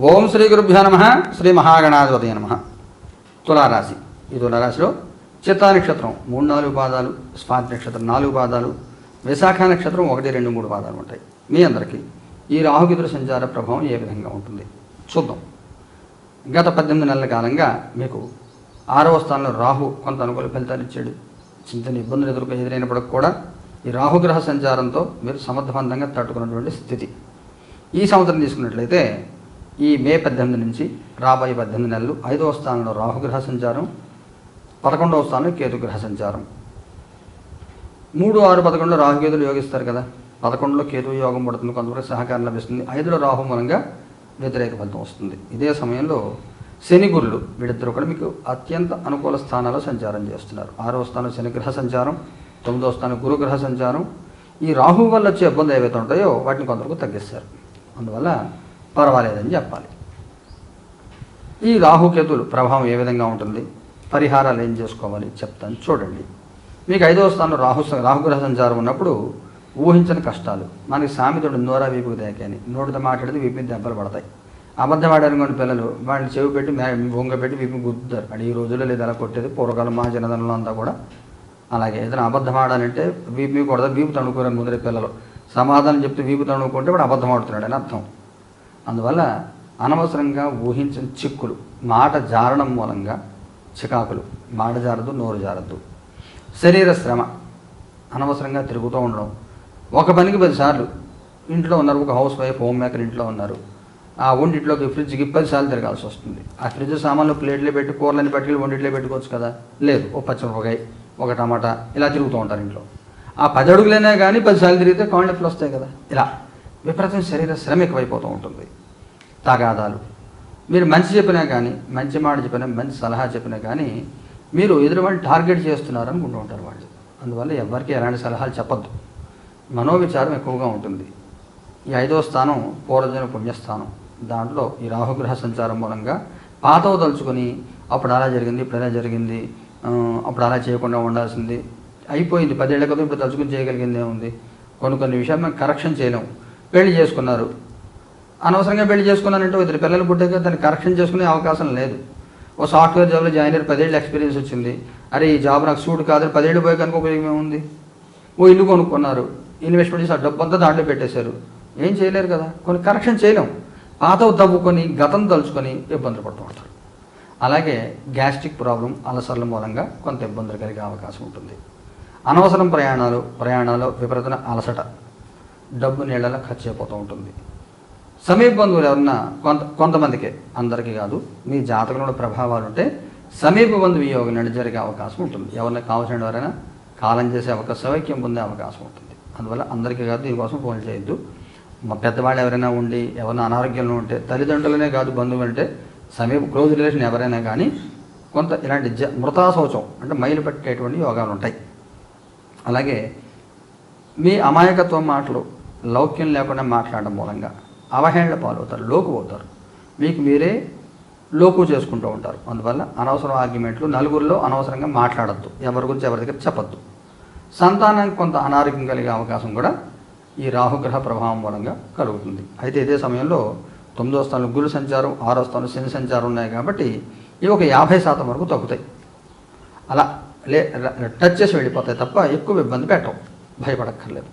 ఓం శ్రీ గురుభ్యో నమ శ్రీ మహాగణాధిపతి నమ. తులారాశి. ఈ తులారాశిలో చిత్తా నక్షత్రం మూడు నాలుగు పాదాలు స్వాతి నక్షత్రం నాలుగు పాదాలు విశాఖ నక్షత్రం ఒకటి రెండు మూడు పాదాలు ఉంటాయి. మీ అందరికీ ఈ రాహుకేతుల సంచార ప్రభావం ఏ విధంగా ఉంటుంది? చూద్దాం. గత పద్దెనిమిది నెలల కాలంగా మీకు ఆరవ స్థానంలో రాహు కొంత అనుకూల ఫలితాలు ఇచ్చాడు. చిన్న చిన్న ఇబ్బందులు ఎదుర్కొ ఎదురైనప్పటికి కూడా ఈ రాహుగ్రహ సంచారంతో మీరు సమర్థవంతంగా తట్టుకున్నటువంటి స్థితి. ఈ సంవత్సరం తీసుకున్నట్లయితే ఈ మే పద్దెనిమిది నుంచి రాబోయే పద్దెనిమిది నెలలు ఐదవ స్థానంలో రాహుగ్రహ సంచారం పదకొండవ స్థానంలో కేతుగ్రహ సంచారం. మూడు ఆరు పదకొండులో రాహుకేతులు యోగిస్తారు కదా. పదకొండులో కేతు యోగం పడుతుంది కొంతవరకు సహకారం లభిస్తుంది. ఐదులో రాహు మూలంగా వ్యతిరేక ఫలితం వస్తుంది. ఇదే సమయంలో శని గురులు వీడిద్దరు కూడా మీకు అత్యంత అనుకూల స్థానాల్లో సంచారం చేస్తున్నారు. ఆరో స్థానం శనిగ్రహ సంచారం తొమ్మిదవ స్థానం గురుగ్రహ సంచారం. ఈ రాహు వల్ల వచ్చే ఇబ్బంది ఏవైతే ఉంటాయో వాటిని కొంతవరకు తగ్గిస్తారు. అందువల్ల పర్వాలేదని చెప్పాలి. ఈ రాహుకేతులు ప్రభావం ఏ విధంగా ఉంటుంది? పరిహారాలు ఏం చేసుకోవాలి? చెప్తాను చూడండి. మీకు ఐదవ స్థానంలో రాహు రాహుగ్రహ సంచారం ఉన్నప్పుడు ఊహించని కష్టాలు. మనకి సామెతుడు నోరా వీపుకు దేకని నోటితో మాట్లాడితే వీపు మీద దెబ్బలు పడతాయి. అబద్ధం కొన్ని పిల్లలు వాళ్ళని చెవి పెట్టి బొంగ పెట్టి వీపు గుద్దుతారు. అది ఈ రోజుల్లో లేదు అలా కొట్టేది పూర్వకాలం మా జనధనంలో అంతా కూడా. అలాగే ఏదైనా అబద్ధం ఆడాలంటే వీపు మీద కొడతా వీపు తణుకోరని ముందరే పిల్లలు. సమాధానం చెప్తే వీపు తణుకుంటే వాడు అబద్ధం ఆడుతున్నాడు అని అర్థం. అందువల్ల అనవసరంగా ఊహించిన చిక్కులు మాట జారడం మూలంగా చికాకులు మాట జారద్దు నోరు జారద్దు. శరీర శ్రమ అనవసరంగా తిరుగుతూ ఉండడం. ఒక పనికి పదిసార్లు ఇంట్లో ఉన్నారు ఒక హౌస్ వైఫ్ హోమ్ మేకర్ ఇంట్లో ఉన్నారు. ఆ వండిట్లోకి ఫ్రిడ్జ్కి పదిసార్లు తిరగాల్సి వస్తుంది. ఆ ఫ్రిడ్జ్ సామాన్లు ప్లేట్లో పెట్టి కూరలని పట్టుకెళ్ళి వండిట్లో పెట్టుకోవచ్చు కదా? లేదు ఒక పచ్చిమిరపకాయ ఒక టమాటా ఇలా తిరుగుతూ ఉంటారు ఇంట్లో. ఆ పది అడుగులైనా కానీ పదిసార్లు తిరిగితే కాళ్ళు వస్తాయి కదా? ఇలా. విపరీతం శరీర శ్రమ ఎక్కువైపోతూ ఉంటుంది. తగాదాలు. మీరు మంచి చెప్పినా కానీ మంచి మాట చెప్పినా మంచి సలహా చెప్పినా కానీ మీరు ఎదురు వాళ్ళు టార్గెట్ చేస్తున్నారు అనుకుంటూ ఉంటారు వాళ్ళు. అందువల్ల ఎవరికి ఎలాంటి సలహాలు చెప్పద్దు. మనోవిచారం ఎక్కువగా ఉంటుంది. ఈ ఐదవ స్థానం పూర్వజన పుణ్యస్థానం. దాంట్లో ఈ రాహుగ్రహ సంచారం మూలంగా పాతవ తలుచుకొని అప్పుడు అలా జరిగింది ఇప్పుడు ఎలా జరిగింది అప్పుడు అలా చేయకుండా ఉండాల్సింది. అయిపోయింది. పదేళ్ళ క్రితం ఇప్పుడు తలుచుకుని చేయగలిగింది ఏముంది? కొన్ని కొన్ని విషయాలు మేము కరెక్షన్ చేయలేము. పెళ్ళి చేసుకున్నారు. అనవసరంగా పెళ్ళి చేసుకున్నానంటే ఇద్దరు పిల్లలు పుట్టాక దాన్ని కరెక్షన్ చేసుకునే అవకాశం లేదు. ఓ సాఫ్ట్వేర్ జాబ్లో జాయిన్ అయ్యి పదేళ్ళు ఎక్స్పీరియన్స్ వచ్చింది. అరే ఈ జాబ్ నాకు సూట్ కాదు పదేళ్ళు పోయి కనుక ఉపయోగం ఏముంది? ఓ ఇల్లు కొనుక్కున్నారు. ఇన్వెస్ట్మెంట్ చేసి ఆ డబ్బు అంతా దాంట్లో పెట్టేశారు. ఏం చేయలేరు కదా? కొన్ని కరెక్షన్ చేయలేం. పాతవు తవ్వుకొని గతం తలుచుకొని ఇబ్బందులు పడుతుంటారు. అలాగే గ్యాస్ట్రిక్ ప్రాబ్లం అలసర్ల మూలంగా కొంత ఇబ్బందులు కలిగే అవకాశం ఉంటుంది. అనవసరం ప్రయాణాలు ప్రయాణాలు విపరీతమైన అలసట. డబ్బు నీళ్ళలో ఖర్చు అయిపోతూ ఉంటుంది. సమీప బంధువులు ఎవరన్నా కొంత కొంతమందికి అందరికీ కాదు మీ జాతకంలో ప్రభావాలు ఉంటే సమీప బంధువు యోగ నడి జరిగే అవకాశం ఉంటుంది. ఎవరైనా కావాల్సిన ఎవరైనా కాలం చేసే అవకాశం సౌక్యం పొందే అవకాశం ఉంటుంది. అందువల్ల అందరికీ కాదు దీనికోసం ఫోన్ చేయొద్దు. మా పెద్దవాళ్ళు ఎవరైనా ఉండి ఎవరైనా అనారోగ్యంలో ఉంటే తల్లిదండ్రులనే కాదు బంధువులు అంటే సమీప క్లోజ్ రిలేషన్ ఎవరైనా కానీ కొంత ఇలాంటి జ మృతాశౌచం అంటే మైలు పెట్టేటువంటి యోగాలు ఉంటాయి. అలాగే మీ అమాయకత్వం మాటలు లౌక్యం లేకుండా మాట్లాడడం మూలంగా అవహేళన పాలవుతారు లోకు అవుతారు మీకు మీరే లోకు చేసుకుంటూ ఉంటారు. అందువల్ల అనవసరం ఆర్గ్యుమెంట్లు నలుగురిలో అనవసరంగా మాట్లాడద్దు. ఎవరి గురించి ఎవరి దగ్గర చెప్పద్దు. సంతానానికి కొంత అనారోగ్యం కలిగే అవకాశం కూడా ఈ రాహుగ్రహ ప్రభావం మూలంగా కలుగుతుంది. అయితే ఇదే సమయంలో తొమ్మిదో స్థానంలో గురు సంచారం ఆరో స్థానంలో శని సంచారం ఉన్నాయి కాబట్టి ఇవి ఒక యాభై శాతం వరకు తగ్గుతాయి. అలా లే టచ్ చేసి వెళ్ళిపోతాయి తప్ప ఎక్కువ ఇబ్బంది పెట్టవు భయపడక్కర్లేదు.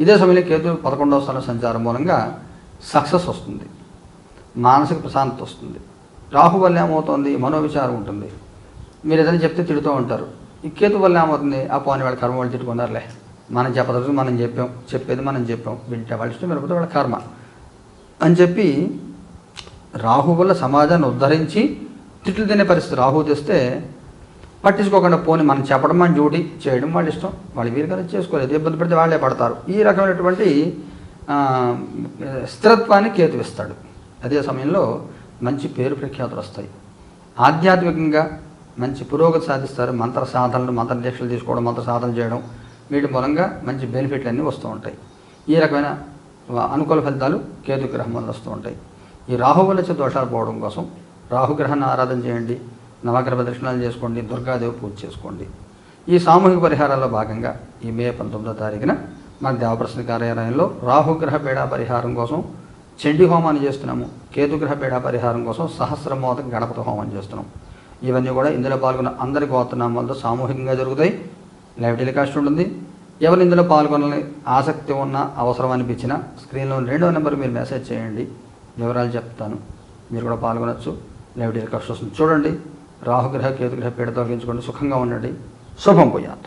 ఇదే సమయంలో కేతు పదకొండవ స్థానం సంచారం మూలంగా సక్సెస్ వస్తుంది. మానసిక ప్రశాంతత వస్తుంది. రాహు వల్ల ఏమవుతుంది? మనోవిచారం ఉంటుంది. మీరు ఏదైనా చెప్తే తిడుతూ ఉంటారు. ఈ కేతు వల్ల ఏమవుతుంది? ఆ పోని వాళ్ళ కర్మ వాళ్ళు తిట్టుకున్నారులే. మనం చెప్పదలుచు మనం చెప్పాం. చెప్పేది మనం చెప్పాం. వింటే వాళ్ళ ఇష్టం వినకపోతే వాళ్ళ కర్మ. అని చెప్పి రాహు వల్ల సమాజాన్ని ఉద్ధరించి తిట్లు తినే పరిస్థితి రాహు తెస్తే పట్టించుకోకుండా పోని మనం చెప్పడం మన డ్యూటీ చేయడం వాళ్ళ ఇష్టం. వాళ్ళు వీరు కదా చేసుకోలేదు. ఇబ్బంది పడితే వాళ్ళే పడతారు. ఈ రకమైనటువంటి స్థిరత్వాన్ని కేతు ఇస్తాడు. అదే సమయంలో మంచి పేరు ప్రఖ్యాతులు వస్తాయి. ఆధ్యాత్మికంగా మంచి పురోగతి సాధిస్తారు. మంత్ర సాధనలు మంత్ర దీక్షలు తీసుకోవడం మంత్ర సాధన చేయడం వీటి మూలంగా మంచి బెనిఫిట్లు అన్నీ వస్తూ ఉంటాయి. ఈ రకమైన అనుకూల ఫలితాలు కేతు గ్రహం వల్ల వస్తూ ఉంటాయి. ఈ రాహు వల్ల వచ్చే దోషాలు పోవడం కోసం రాహుగ్రహాన్ని ఆరాధన చేయండి. నవగ్రహ ప్రదక్షిణాలు చేసుకోండి దుర్గాదేవి పూజ చేసుకోండి. ఈ సామూహిక పరిహారాల్లో భాగంగా ఈ మే పంతొమ్మిదో తారీఖున మన దేవప్రసన్న కార్యాలయంలో రాహుగ్రహ పీడా పరిహారం కోసం చండీ హోమాన్ని చేస్తున్నాము. కేతుగ్రహ పీడా పరిహారం కోసం సహస్రమోదక గణపతి హోమం చేస్తున్నాం. ఇవన్నీ కూడా ఇందులో పాల్గొన్న అందరి గోత్రనామాలతో సామూహికంగా జరుగుతాయి. లైవ్ టెలికాస్ట్ ఉంటుంది. ఎవరు ఇందులో పాల్గొనాలని ఆసక్తి ఉన్న అవసరం అనిపించినా స్క్రీన్లో రెండో నెంబర్ మీరు మెసేజ్ చేయండి. వివరాలు చెప్తాను. మీరు కూడా పాల్గొనవచ్చు లైవ్ టెలికాస్ట్ వస్తుంది చూడండి. రాహుగ్రహ కేతుగ్రహ పీడ తొలగించుకోండి సుఖంగా ఉండండి. శుభం పోయాత్